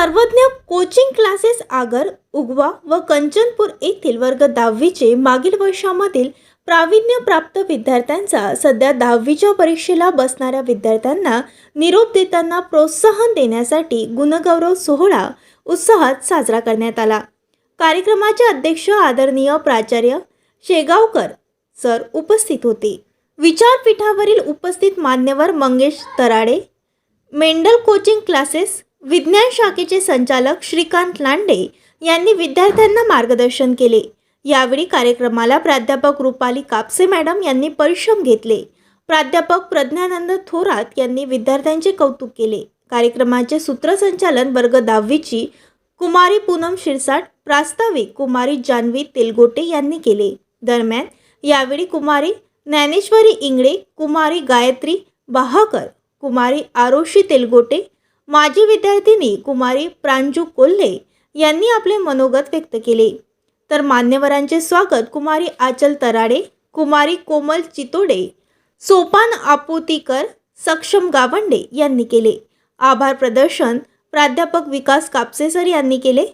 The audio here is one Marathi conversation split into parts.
सर्वज्ञ कोचिंग क्लासेस आगर उगवा व कंचनपूर येथील वर्ग दहावीचे मागील वर्षामधील प्रावीण्यप्राप्त विद्यार्थ्यांचा सध्या दहावीच्या परीक्षेला बसणाऱ्या विद्यार्थ्यांना निरोप देताना प्रोत्साहन देण्यासाठी गुणगौरव सोहळा उत्साहात साजरा करण्यात आला. कार्यक्रमाचे अध्यक्ष आदरणीय प्राचार्य शेगावकर सर उपस्थित होते. विचारपीठावरील उपस्थित मान्यवर Mangesh Tarade Mendel coaching classes विज्ञान शाखेचे संचालक श्रीकांत लांडे यांनी विद्यार्थ्यांना मार्गदर्शन केले. यावेळी कार्यक्रमाला प्राध्यापक रुपाली कापसे मॅडम यांनी परिश्रम घेतले. प्राध्यापक प्रज्ञानंद थोरात यांनी विद्यार्थ्यांचे कौतुक केले. कार्यक्रमाचे सूत्रसंचालन वर्ग दहावीची कुमारी पूनम शिरसाट प्रास्ताविक कुमारी जान्हवी तेलगोटे यांनी केले. दरम्यान यावेळी कुमारी ज्ञानेश्वरी इंगळे कुमारी गायत्री बहाकर कुमारी आरोशी तेलगोटे माजी विद्यार्थिनी कुमारी प्रांजू कोल्हे यांनी आपले मनोगत व्यक्त केले. तर मान्यवरांचे स्वागत कुमारी आचल तराडे कुमारी कोमल चितोडे सोपान आपुतीकर सक्षम गावंडे यांनी केले. आभार प्रदर्शन प्राध्यापक विकास कापसेसर यांनी केले.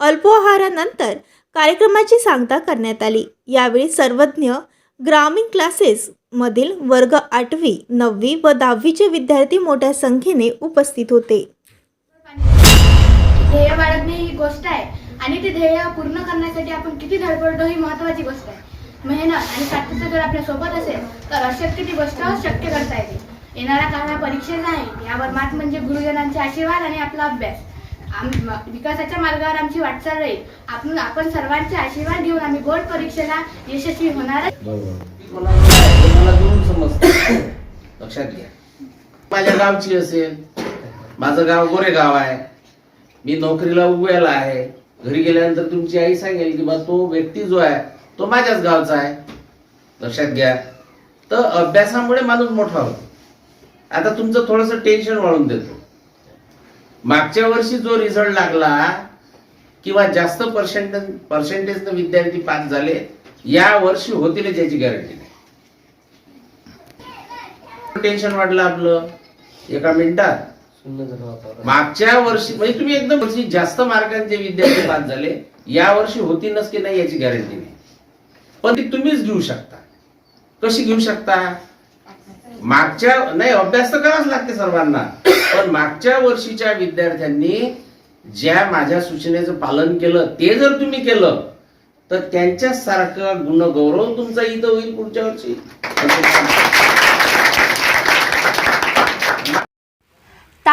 अल्पोहारानंतर कार्यक्रमाची सांगता करण्यात आली. यावेळी सर्वज्ञ ग्रामीण क्लासेस मधील वर्ग आठवी नववी व दहावीचे विद्यार्थी मोठ्या संख्येने उपस्थित होते. ध्येय बाळगणे ही गोष्ट आहे आणि ते ध्येय पूर्ण करण्यासाठी आपण किती धडपडतो ही महत्वाची गोष्ट आहे. मेहनत आणि सातत्य जर आपल्यासोबत असेल तर अशक्य ती गोष्ट शक्य करता येते. येणारा काळ हा परीक्षेचा आहे यावर मात म्हणजे गुरुजनांचे आशीर्वाद आणि आपला अभ्यास. विकासाच्या मार्गावर आमची वाटचाल राहील. आपण आपण सर्वांचे आशीर्वाद घेऊन आम्ही बोर्ड परीक्षेला यशस्वी होणार मला मला दोन समजतं. लक्षात घ्या. माझ्या गावची असेल माझं गाव गोरेगाव आहे मी नोकरीला उभ्याला आहे घरी गेल्यानंतर तुमची आई सांगेल की बा तो व्यक्ती जो आहे तो माझ्याच गावचा आहे. लक्षात घ्या. तर अभ्यासामुळे माणूस मोठा होतो. आता तुमचं थोडस टेन्शन वाढून देतो. मागच्या वर्षी जो रिझल्ट लागला किंवा जास्त पर्सेंटेज पर्सेंटेज विद्यार्थी पास झाले या वर्षी होतीलच याची गॅरंटी टेन्शन वाढलं आपलं. एका मिनिटात. मागच्या वर्षी म्हणजे तुम्ही एकदम वर्षी जास्त मार्कांचे विद्यार्थी पास झाले. या वर्षी होतीलच की नाही याची गॅरंटी नाही. पण ती तुम्हीच घेऊ शकता. कशी घेऊ शकता? मागच्या नाही अभ्यास तर करावाच लागते सर्वांना. पण मागच्या वर्षीच्या विद्यार्थ्यांनी ज्या माझ्या सूचनेचं पालन केलं ते जर तुम्ही केलं तर त्यांच्यासारखा गुणगौरव तुमचा इथं होईल पुढच्या वर्षी.